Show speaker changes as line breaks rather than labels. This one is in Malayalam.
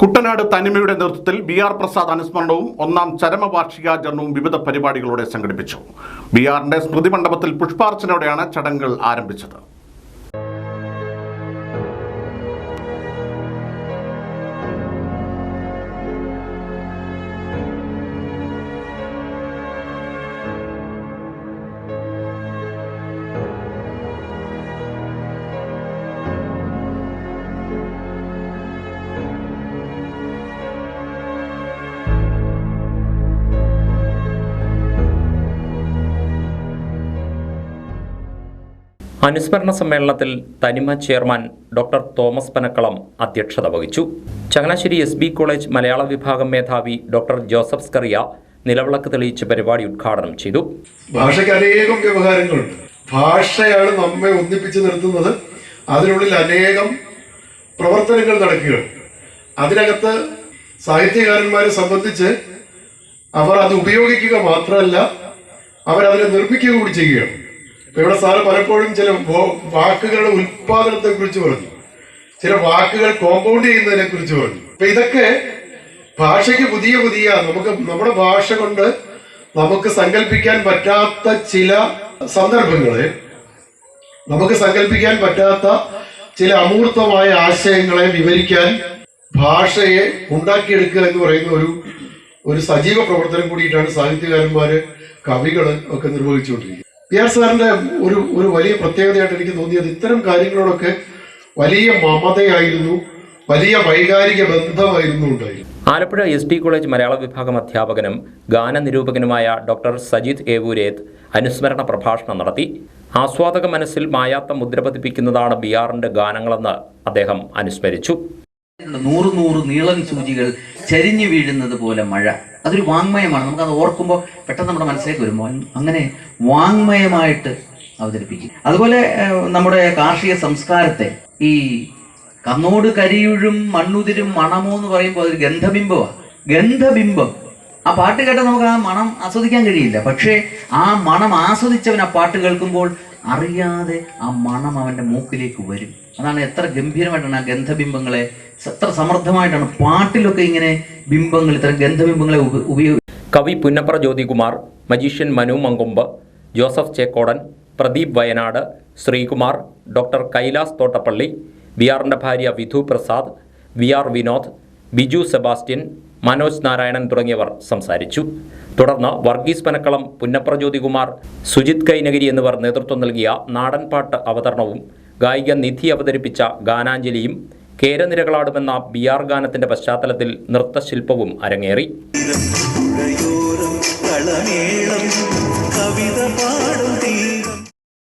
കുട്ടനാട് തനിമയുടെ നേതൃത്വത്തിൽ ബി ആർ പ്രസാദ് അനുസ്മരണവും ഒന്നാം ചരമവാർഷികാചരണവും വിവിധ പരിപാടികളോടെ സംഘടിപ്പിച്ചു. ബി ആറിന്റെ സ്മൃതി മണ്ഡപത്തിൽ പുഷ്പാർച്ചനയോടെയാണ് ചടങ്ങുകൾ ആരംഭിച്ചത്.
അനുസ്മരണ സമ്മേളനത്തിൽ തനിമ ചെയർമാൻ ഡോക്ടർ തോമസ് പനക്കളം അധ്യക്ഷത വഹിച്ചു. ചങ്ങനാശ്ശേരി എസ് ബി കോളേജ് മലയാള വിഭാഗം മേധാവി ഡോക്ടർ ജോസഫ് സ്കറിയ നിലവിളക്ക് തെളിയിച്ച് പരിപാടി ഉദ്ഘാടനം ചെയ്തു.
ഭാഷയ്ക്ക് അനേകം വ്യവഹാരങ്ങളുണ്ട്. ഭാഷയാണ് നമ്മെ ഒന്നിപ്പിച്ചു നിർത്തുന്നത്. അതിനുള്ളിൽ അനേകം പ്രവർത്തനങ്ങൾ നടക്കുകയാണ് അതിനകത്ത് സാഹിത്യകാരന്മാരെ സംബന്ധിച്ച് അവർ അത് ഉപയോഗിക്കുക മാത്രമല്ല അവരതിനെ നിർമ്മിക്കുക കൂടി ചെയ്യുകയാണ്. ഇവിടെ സാറ് പലപ്പോഴും ചില വാക്കുകളുടെ ഉൽപാദനത്തെ കുറിച്ച് പറഞ്ഞു. ചില വാക്കുകൾ കോമ്പൗണ്ട് ചെയ്യുന്നതിനെ കുറിച്ച് പറഞ്ഞു. അപ്പൊ ഇതൊക്കെ ഭാഷയ്ക്ക് പുതിയ പുതിയ നമുക്ക് നമ്മുടെ ഭാഷ കൊണ്ട് നമുക്ക് സങ്കല്പിക്കാൻ പറ്റാത്ത ചില സന്ദർഭങ്ങളെ നമുക്ക് സങ്കല്പിക്കാൻ പറ്റാത്ത ചില അമൂർത്തമായ ആശയങ്ങളെ വിവരിക്കാൻ ഭാഷയെ ഉണ്ടാക്കിയെടുക്കുക എന്ന് പറയുന്ന ഒരു ഒരു സജീവ പ്രവർത്തനം കൂടിയിട്ടാണ് സാഹിത്യകാരന്മാര് കവികൾ ഒക്കെ നിർവഹിച്ചുകൊണ്ടിരിക്കുന്നത്. പി ആർ സാറിന്റെ ഒരു ഒരു വലിയ പ്രത്യേകതയായിട്ട് എനിക്ക് തോന്നിയത് ഇത്തരം കാര്യങ്ങളോടൊക്കെ വലിയ മമതയായിരുന്നു വലിയ വൈകാരിക ബന്ധമായിരുന്നു ഉണ്ടായിരുന്നു.
ആലപ്പുഴ എസ് ഡി കോളേജ് മലയാള വിഭാഗം അധ്യാപകനും ഗാനനിരൂപകനുമായ ഡോക്ടർ സജിത് ഏവൂരേത് അനുസ്മരണ പ്രഭാഷണം നടത്തി. ആസ്വാദക മനസ്സിൽ മായാത്ത മുദ്ര പതിപ്പിക്കുന്നതാണ് ബി ആറിന്റെ ഗാനങ്ങളെന്ന് അദ്ദേഹം അനുസ്മരിച്ചു.
നൂറ് നൂറ് നീളൻ സൂചികൾ ചരിഞ്ഞു വീഴുന്നത് പോലെ മഴ. അതൊരു വാങ്മയമാണ്. നമുക്കത് ഓർക്കുമ്പോൾ പെട്ടെന്ന് നമ്മുടെ മനസ്സിലേക്ക് വരുമ്പോൾ അങ്ങനെ വാങ്മയമായിട്ട് അവതരിപ്പിക്കും. അതുപോലെ നമ്മുടെ കാർഷിക സംസ്കാരത്തെ ഈ കന്നോട് കരിയുഴും മണ്ണുതിരും മണമോ എന്ന് പറയുമ്പോൾ അതൊരു ഗന്ധബിംബമാണ് ഗന്ധബിംബം. ആ പാട്ട് കേട്ടാൽ നമുക്ക് ആ മണം ആസ്വദിക്കാൻ കഴിയില്ല. പക്ഷേ ആ മണം ആസ്വദിച്ചവൻ ആ പാട്ട് കേൾക്കുമ്പോൾ അറിയാതെ ആ മണം അവന്റെ മൂക്കിലേക്ക് വരും. അതാണ് എത്ര ഗംഭീരമായിട്ടാണ് ആ ഗന്ധബിംബങ്ങളെ എത്ര സമർത്ഥമായിട്ടാണ് പാട്ടിലൊക്കെ ഇങ്ങനെ ബിംബങ്ങൾ ഇത്തരം ഗന്ധബിംബങ്ങളെ ഉപയോഗി
കവി Punnapra Jyothikumar magician Manu Mankombu Joseph Chekkodan Pradeep Wayanad Sreekumar doctor Kailas Thottappally V ആറിന്റെ ഭാര്യ വിധു പ്രസാദ് വി ആർ വിനോദ് ബിജു സെബാസ്റ്റ്യൻ മനോജ് നാരായണൻ തുടങ്ങിയവർ സംസാരിച്ചു. തുടർന്ന് വർഗീസ് പനക്കളം പുന്നപ്ര ജ്യോതികുമാർ സുജിത് കൈനഗിരി എന്നിവർ നേതൃത്വം നൽകിയ നാടൻപാട്ട് അവതരണവും ഗായിക നിധി അവതരിപ്പിച്ച ഗാനാഞ്ജലിയും കേരനിരകളാടുമെന്ന ബി ആർ ഗാനത്തിന്റെ പശ്ചാത്തലത്തിൽ നൃത്തശില്പവും അരങ്ങേറി.